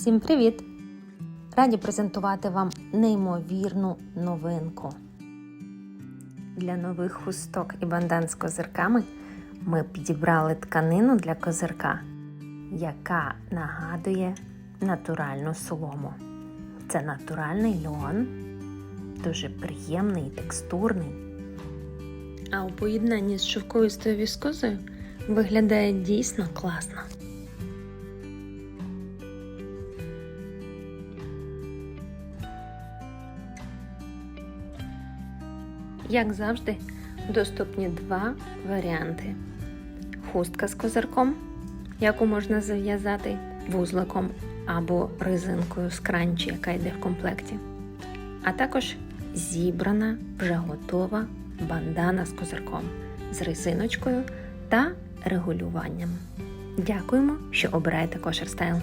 Всім привіт! Раді презентувати вам неймовірну новинку. Для нових хусток і бандан з козирками ми підібрали тканину для козирка, яка нагадує натуральну солому. Це натуральний льон, дуже приємний і текстурний. А у поєднанні з шовковистою віскозою виглядає дійсно класно. Як завжди, доступні два варіанти: хустка з козирком, яку можна зав'язати вузликом або резинкою з кранчі, яка йде в комплекті, а також зібрана вже готова бандана з козирком з резиночкою та регулюванням. Дякуємо, що обираєте кошер стайл.